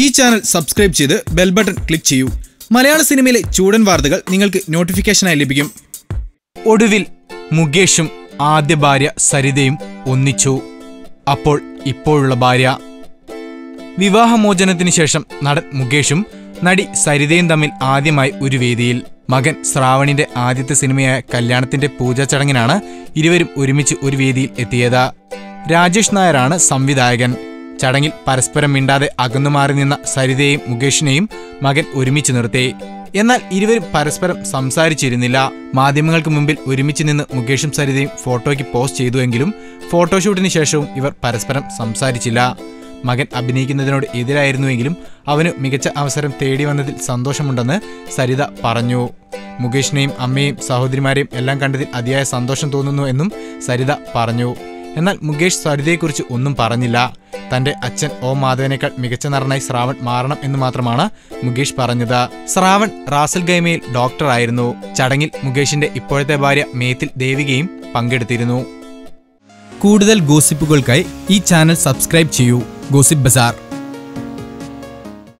ഈ channel subscribe ചെയ്ത് bell button click ചെയ്യൂ. മലയാള സിനിമയിലെ ചൂടൻ വാർത്തകൾ നിങ്ങൾക്ക് നോട്ടിഫിക്കേഷനായി ലഭിക്കും. ഒടുവിൽ മുകേഷും ആദ്യ ഭാര്യ സരിതയും ഒന്നിച്ചു. അപ്പോൾ ഇപ്പോഴുള്ള ഭാര്യ. വിവാഹമോചനത്തിന് ശേഷം നടൻ മുകേഷും നടി സരിതയും തമ്മിൽ ആദ്യമായി ഒരു വേദിയിൽ. മകൻ ശ്രാവണിന്റെ ആദ്യത്തെ സിനിമയായ കല്യാണത്തിന്റെ പൂജാ ചടങ്ങിനാണ് ഇരുവരും ഒരുമിച്ച് ഒരു വേദിയിൽ എത്തിയത്. രാജേഷ് നായരാണ് സംവിധായകൻ. ചടങ്ങിൽ പരസ്പരം മിണ്ടാതെ അകന്നുമാറി നിന്ന സരിതയെയും മുകേഷിനെയും മകൻ ഒരുമിച്ച് നിർത്തി. എന്നാൽ ഇരുവരും പരസ്പരം സംസാരിച്ചിരുന്നില്ല. മാധ്യമങ്ങൾക്ക് മുമ്പിൽ ഒരുമിച്ച് നിന്ന് മുകേഷും സരിതയും ഫോട്ടോയ്ക്ക് പോസ്റ്റ് ചെയ്തുവെങ്കിലും ഫോട്ടോഷൂട്ടിന് ശേഷവും ഇവർ പരസ്പരം സംസാരിച്ചില്ല. മകൻ അഭിനയിക്കുന്നതിനോട് എതിരായിരുന്നുവെങ്കിലും അവന് മികച്ച അവസരം തേടി വന്നതിൽ സന്തോഷമുണ്ടെന്ന് സരിത പറഞ്ഞു. മുകേഷിനെയും അമ്മയെയും സഹോദരിമാരെയും എല്ലാം കണ്ടതിൽ അതിയായ സന്തോഷം തോന്നുന്നു എന്നും സരിത പറഞ്ഞു. എന്നാൽ മുകേഷ് സരിതയെക്കുറിച്ച് ഒന്നും പറഞ്ഞില്ല. തന്റെ അച്ഛൻ ഓ മാധവനേക്കാൾ മികച്ച നടനായി ശ്രാവൺ മാറണം എന്ന് മാത്രമാണ് മുകേഷ് പറഞ്ഞത്. ശ്രാവൺ റാസൽ ഗൈമയിൽ ഡോക്ടറായിരുന്നു ചടങ്ങിൽ മുകേഷിന്റെ ഇപ്പോഴത്തെ ഭാര്യ മേത്തിൽ ദേവികയും പങ്കെടുത്തിരുന്നു. കൂടുതൽ ഗോസിപ്പുകൾക്കായി ഈ ചാനൽ സബ്സ്ക്രൈബ് ചെയ്യൂ. ഗോസിപ്പ് ബസാർ.